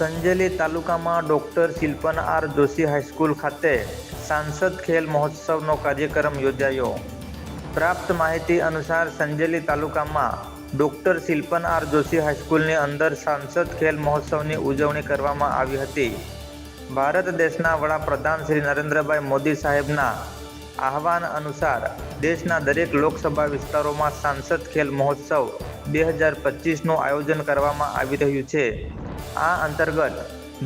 સંજેલી તાલુકામાં doctor Shilpan R Joshi high school ખાતે સાંસદ ખેલ મહોત્સવનો કાર્યક્રમ યોજાયો. પ્રાપ્ત માહિતી અનુસાર સંજેલી તાલુકામાં ડોક્ટર શિલ્પન આર જોશી હાઈસ્કૂલની અંદર સાંસદ ખેલ મહોત્સવની ઉજવણી કરવામાં આવી હતી. ભારત દેશના વડાપ્રધાન શ્રી નરેન્દ્રભાઈ મોદી સાહેબના આહવાન અનુસાર દેશના દરેક લોકસભા વિસ્તારોમાં સાંસદ ખેલ મહોત્સવ બે હજાર પચીસનું આયોજન કરવામાં આવી રહ્યું છે. આ અંતર્ગત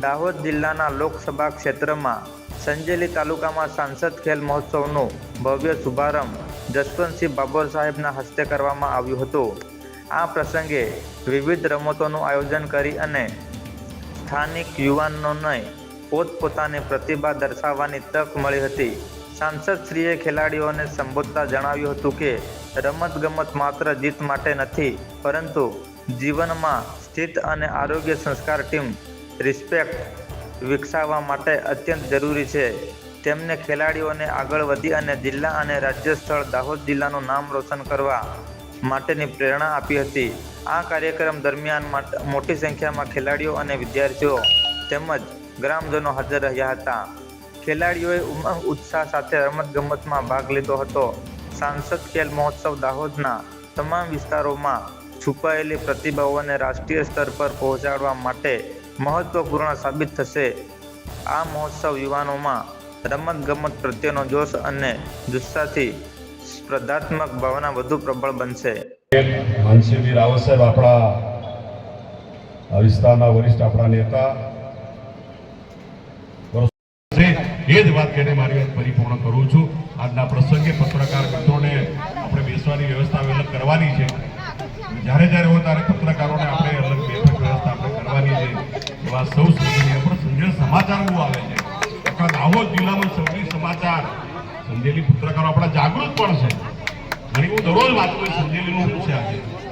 દાહોદ જિલ્લાના લોકસભા ક્ષેત્રમાં સંજેલી તાલુકામાં સાંસદ ખેલ મહોત્સવનું ભવ્ય શુભારંભ જસવંતસિંહ બાબર સાહેબના હસ્તે કરવામાં આવ્યું હતું. આ પ્રસંગે વિવિધ રમતોનું આયોજન કરી અને સ્થાનિક યુવાનોને પોતપોતાની પ્રતિભા દર્શાવવાની તક મળી હતી. સાંસદશ્રીએ ખેલાડીઓને સંબોધતા જણાવ્યું હતું કે, રમતગમત માત્ર જીત માટે નથી, પરંતુ જીવનમાં સ્થિત અને આરોગ્ય સંસ્કાર ટીમ રિસ્પેક્ટ વિકસાવવા માટે અત્યંત જરૂરી છે. તેમને ખેલાડીઓને આગળ વધી અને જિલ્લા અને રાજ્ય સ્થળ દાહોદ જિલ્લાનું નામ રોશન કરવા માટેની પ્રેરણા આપી હતી. આ કાર્યક્રમ દરમિયાન મોટી સંખ્યામાં ખેલાડીઓ અને વિદ્યાર્થીઓ તેમજ ગ્રામજનો હાજર રહ્યા હતા. ખેલાડીઓએ ઉમંગ, ઉત્સાહ સાથે રમતગમતમાં ભાગ લીધો હતો. સાંસદ ખેલ મહોત્સવ દાહોદના તમામ વિસ્તારોમાં છુપાયેલી પ્રતિભાઓને રાષ્ટ્રીય સ્તર પર પહોંચાડવા માટે મહત્વપૂર્ણ સાબિત થશે. આ મહોત્સવ યુવાનોમાં રમતગમત પ્રત્યેનો જોશ અને જુસ્સાથી સ્પર્ધાત્મક ભાવના વધુ પ્રબળ બનશે. માનસીભાઈ રાવત સાહેબ આપણા વિસ્તારના વરિષ્ઠ આપણા નેતા એ જ વાત કહીને મારી વાત પરિપૂર્ણ કરું છું. આજના પ્રસંગે પત્રકાર મિત્રોને આપણે બેસવાની વ્યવસ્થા અલગ કરવાની છે. જ્યારે જ્યારે હોય ત્યારે પત્રકારોને આપણે અલગ બેઠક વ્યવસ્થા આપણે કરવાની છે. એવા સૌ સંજય પણ સંજય સમાચાર બહુ આવે છે. આખા દાહોદ જિલ્લામાં સૌથી સમાચાર. સંજેલી પત્રકારો આપણા જાગૃત પણ છે. ઘણી હું દરરોજ વાત કરું સંજેલીનું શું છે આજે?